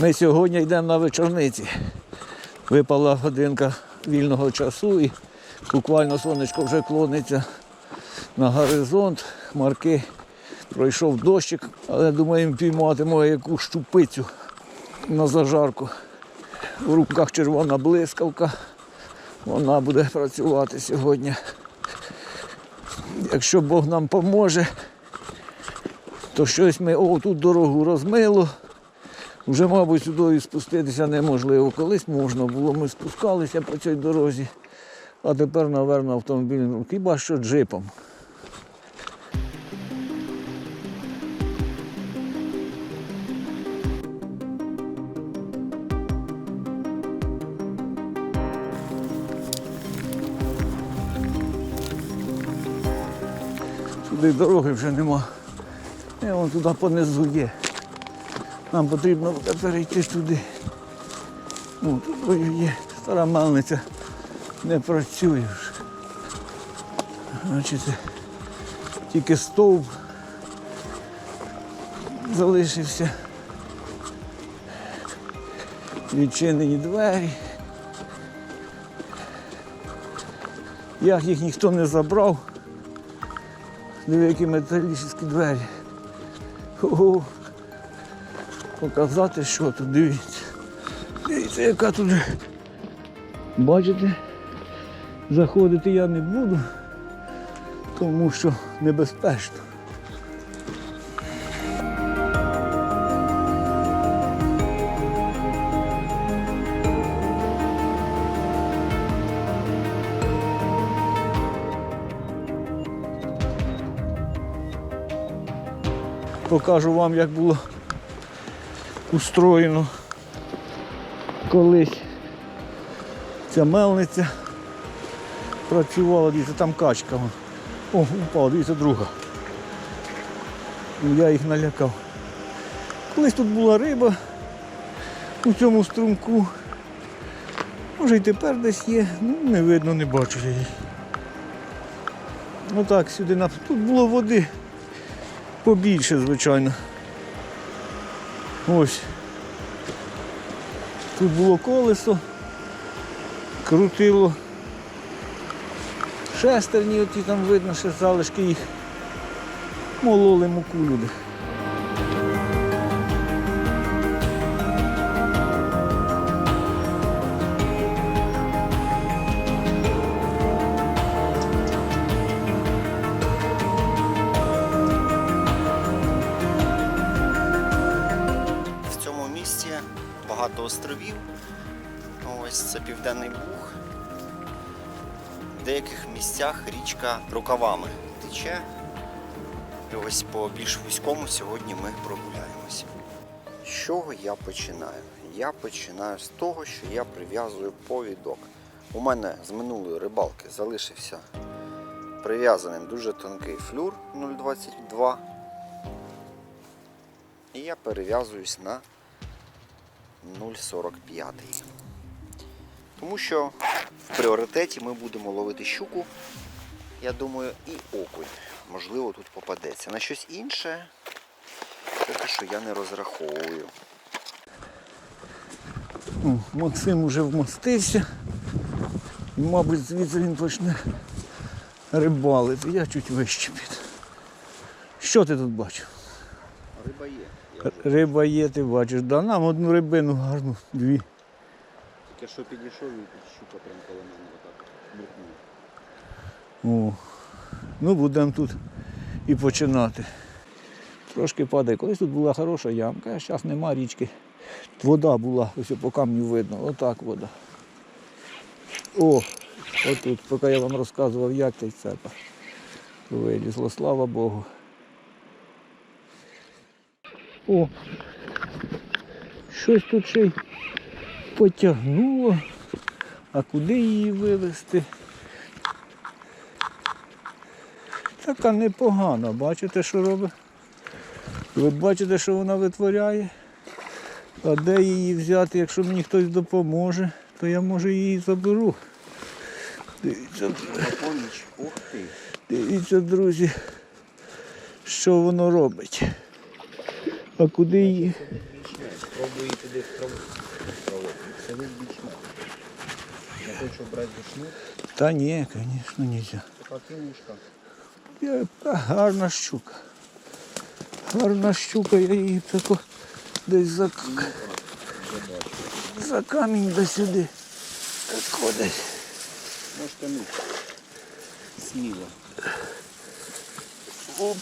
Ми сьогодні йдемо на вечорниці. Випала годинка вільного часу і буквально сонечко вже клониться на горизонт. Хмарки пройшов дощик, але думаємо пійматимо якусь щупицю на зажарку. У руках червона блискавка. Вона буде працювати сьогодні. Якщо Бог нам поможе, то щось ми о, тут дорогу розмило. Вже, мабуть, сюди спуститися неможливо. Колись можна було, ми спускалися по цій дорозі, а тепер, напевно, автомобілем, ну, хіба що джипом. Сюди дороги вже нема. І вон туди понизу є. Нам потрібно буде перейти туди. Ну, тут є. Стара мельниця не працює вже. Значить, тільки стовп залишився. Відчинені двері. Як їх ніхто не забрав. Диви, металічні двері. Ого. Показати, що тут, дивіться. Дивіться, яка тут. Бачите? Заходити я не буду, тому що небезпечно. Покажу вам, як було устроєно колись ця мельниця працювала, дивіться, там качка. О, упала, дивіться, друга. Ну, Я їх налякав. Колись тут була риба у цьому струмку. Може і тепер десь є, ну не видно, не бачу я її. Ну так, сюди на... Тут було води побільше, звичайно. Ось. Тут було колесо, крутило. Шестерні, оті там видно, ще залишки їх. Мололи муку люди. Місцях річка рукавами тече. І ось по більш вузькому сьогодні ми прогуляємося. З чого я починаю? Я починаю з того, що я прив'язую повідок. У мене з минулої рибалки залишився прив'язаним дуже тонкий флюр 0,22. І я перев'язуюсь на 0,45. Тому що в пріоритеті ми будемо ловити щуку, я думаю, і окунь. Можливо, тут попадеться. На щось інше, поки що я не розраховую. О, Максим вже вмостився. І, мабуть, звідси він почне рибалити. Я чуть вище під. Що ти тут бачив? Риба є. Риба є, ти бачиш. Да, нам одну рибину гарну, дві. Тільки що підійшов і щука прям коло мене отак муркнула. О, ну будемо тут і починати. Трошки падає. Колись тут була хороша ямка, а зараз нема річки. Вода була, ось по камню видно, отак вода. О, отут, поки я вам розказував, як цей цепа вилізло, слава Богу. О, щось тут ще й потягнуло. А куди її вивезти? Така непогана, бачите, що робить? Ви бачите, що вона витворяє? А де її взяти, якщо мені хтось допоможе, то я може її заберу. Дивіться, дивіться, друзі, що воно робить. А куди її? Пробую туди в траву. Траву. Це ви бічно. Я хочу брати бічну. Та ні, звісно, нельзя. Така кинушка. Я, та гарна щука. Гарна щука, я її тако десь за, к- за камінь до сюди. Тако десь. Можете ну. Сміло. Оп.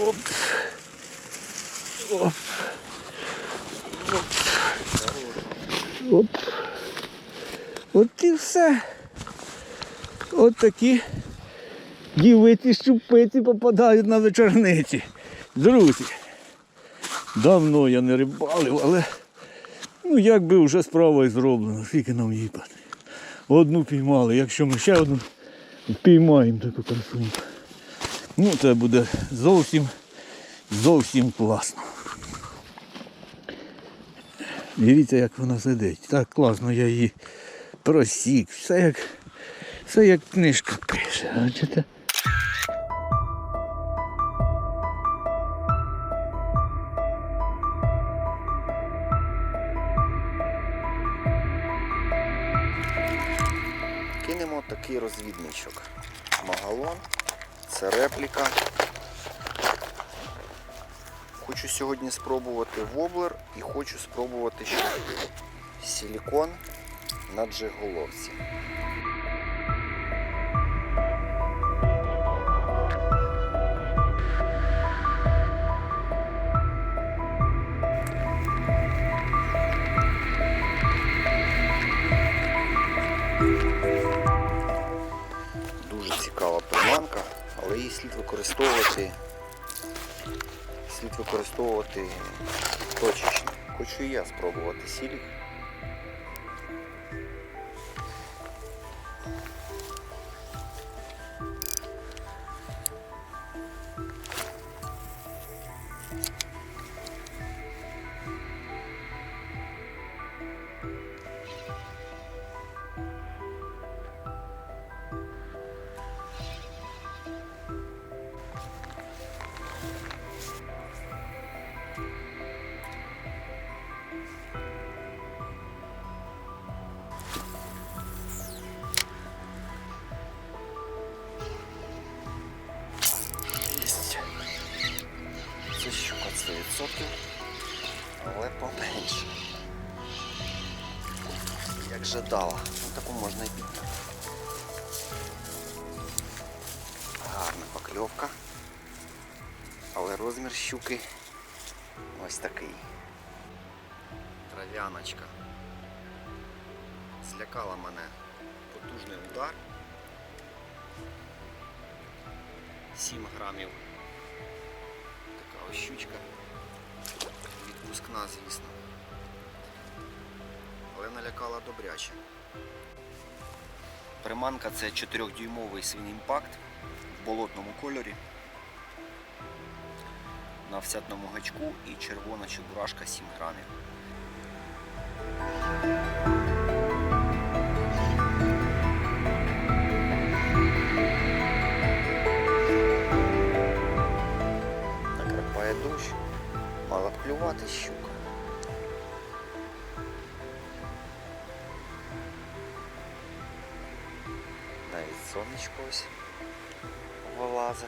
Оп. Оп. Оп. От і все. От такі дівиці щупиці попадають на вечорниці. Друзі. Давно я не рибалив, але ну як би вже справа зроблено, скільки нам їхати. Одну піймали, якщо ми ще одну піймаємо таку красуньку. Ну це буде зовсім, зовсім класно. Дивіться, як вона сидить. Так класно я її просік. Все як, все як книжка пише. Бачите? Кинемо такий розвідничок. Магалон. Це репліка. Хочу сьогодні спробувати воблер і хочу спробувати ще силікон на джиголовці. Дуже цікава приманка, але її слід використовувати. Слід використовувати точечно. Хочу і я спробувати сілік. Як жадала. Ну таку можна і підняти. Гарна покльовка. Але розмір щуки ось такий. Трав'яночка. Злякала мене потужний удар. 7 грамів. Така ось щучка. Відпускна, звісно. Але налякала добряче. Приманка це 4-дюймовий свій імпакт в болотному кольорі. На всятному гачку і червона чебурашка 7 грамів. Накрапає дощ, мала б клювати щука. Сонечко ось вилазить.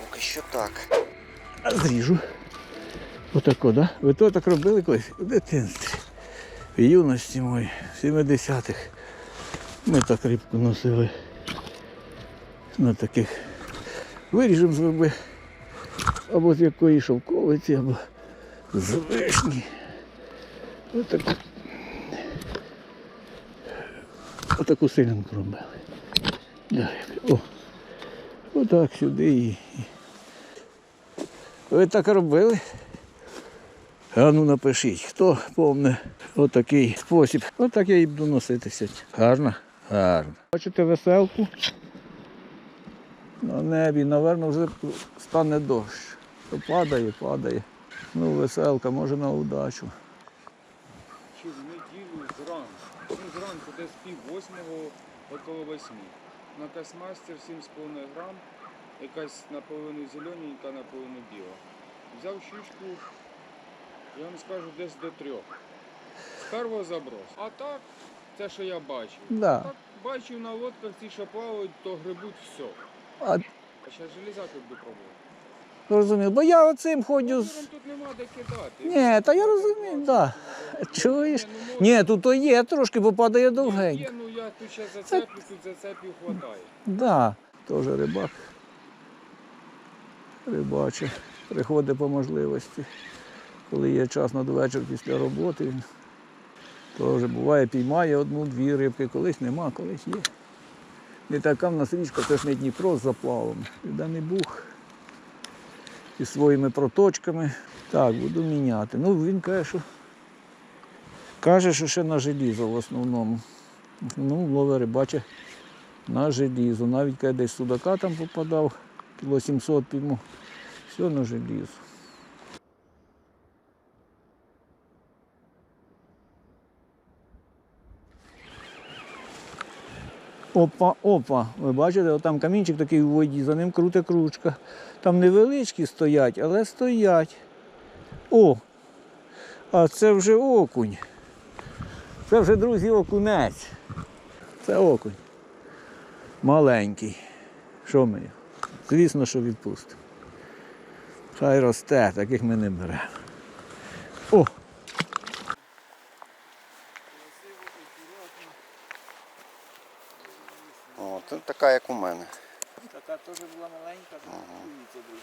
Поки що так. А зріжу. Отако, да? Ви то так робили колись у дитинстві. В юності моїй, в 70-х. Ми так рибку носили на таких. Виріжемо з верби або з якої шовковиці, або з вишні. Отаку. Отаку силянку робили. Да, О, отак сюди і. ви так робили? А ну напишіть, хто помне отакий спосіб. Отак я і буду носитися. Гарно? Гарно. Бачите веселку? На небі, напевно, вже стане дощ. То падає, падає. Ну, веселка, може на удачу. Чи в неділю зранку. це десь пів восьмого, около восьми. На космастер 7,5 грам, якась наполовину зелененька, наполовину біла. Взяв щучку, я вам скажу, десь до трьох. З першого заброс. А так, це що я бачив. Да. Так, бачив на лодках ті, що плавають, то грибуть все. А, А зараз железяки буду пробувати. Розумію, бо я оцим ходжу. з- тут нема де кидати. Ні, та я розумію, да. Чуєш? Ні, тут то є, трошки попадає Є, довгенько. ну я тут ще зацеплю, тут зацепів хватає. Да, теж рибак. Рибаче. Приходить по можливості. Коли є час надвечір після роботи, він теж буває, піймає одну-дві рибки, колись нема, колись є. Не така в нас річка, це ж не Дніпро з заплавом. Південний Буг зі своїми проточками. Так, буду міняти. Ну, він каже, що каже, що ще на желізо в основному. Ну, ловери бачить на желізо. Навіть коли десь судака там попадав, кіло 700 пійму, все на желізо. Опа, опа, ви бачите, там камінчик такий у воді, за ним круте кручка. Там невеличкі стоять, але стоять. О! А це вже окунь. Це вже, друзі, окунець. Це окунь. Маленький. Що ми? Звісно, що відпустимо. Хай росте, таких ми не беремо. О! О, тут така, як у мене. Така теж була маленька, дивіться, друзі.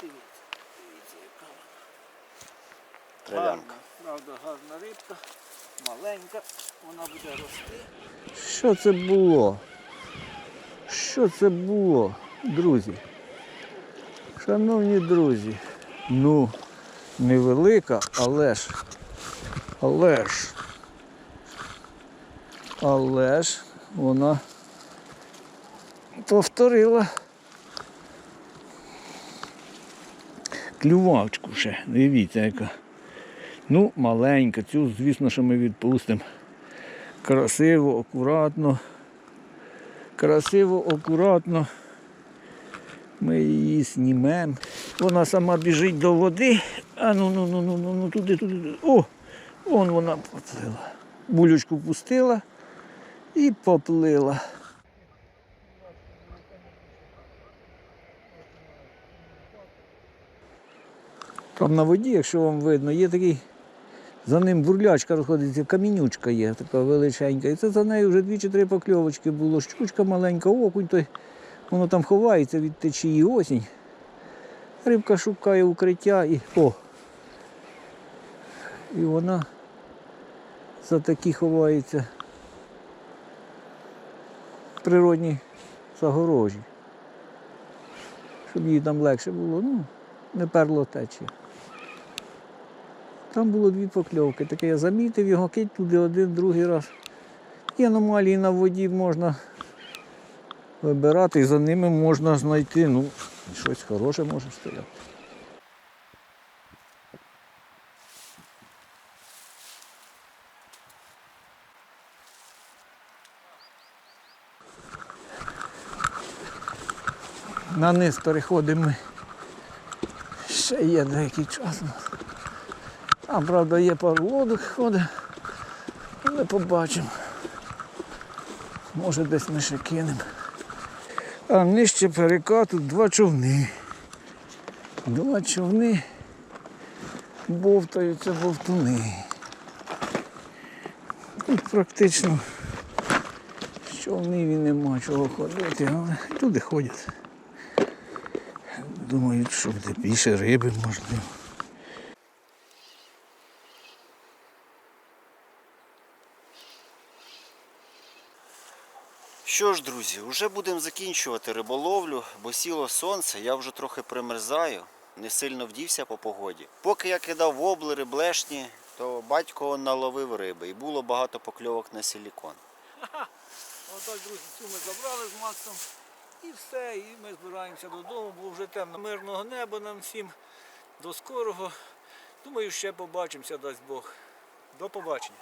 Дивіться, дивіться, яка вона. Трав'янка. Правда, гарна рибка, маленька, вона буде рости. Що це було? Що це було, друзі? Шановні друзі, ну, невелика, але ж, але ж, але ж вона повторила клювачку ще. Дивіться, яка. Ну, маленька, цю, звісно, що ми відпустимо. Красиво, акуратно. Красиво, акуратно. Ми її знімемо. Вона сама біжить до води. А ну ну ну ну ну, ну туди, туди. О! Вон вона поплила. Булючку пустила і поплила. Там на воді, якщо вам видно, є такий, за ним бурлячка розходиться, камінючка є, така величенька. І це за нею вже дві чи три покльовочки було. Щучка маленька, окунь, той, воно там ховається від течії осінь. Рибка шукає укриття і. О! І вона за такі ховається природні загорожі. Щоб їй там легше було, ну, не перло течія. Там було дві покльовки. Таке я замітив його, кить туди один, другий раз. І аномалії на воді можна вибирати, і за ними можна знайти. Ну, щось хороше може стояти. На низ переходимо ми. Ще є деякий час. Там, правда, є пару лодок ходить, але побачимо. Може десь ми ще кинемо. А нижче перекату два човни. Два човни бовтаються бовтуни. Тут практично з човнів і нема чого ходити, але туди ходять. Думають, що буде більше риби можливо. Що ж, друзі, вже будемо закінчувати риболовлю, бо сіло сонце, я вже трохи примерзаю, не сильно вдівся по погоді. Поки я кидав воблери, блешні, то батько наловив риби і було багато покльовок на силікон. Отак, друзі, цю ми забрали з Максом. І все, і ми збираємося додому, бо вже темно. Мирного неба нам всім. До скорого. Думаю, ще побачимося, дасть Бог. До побачення.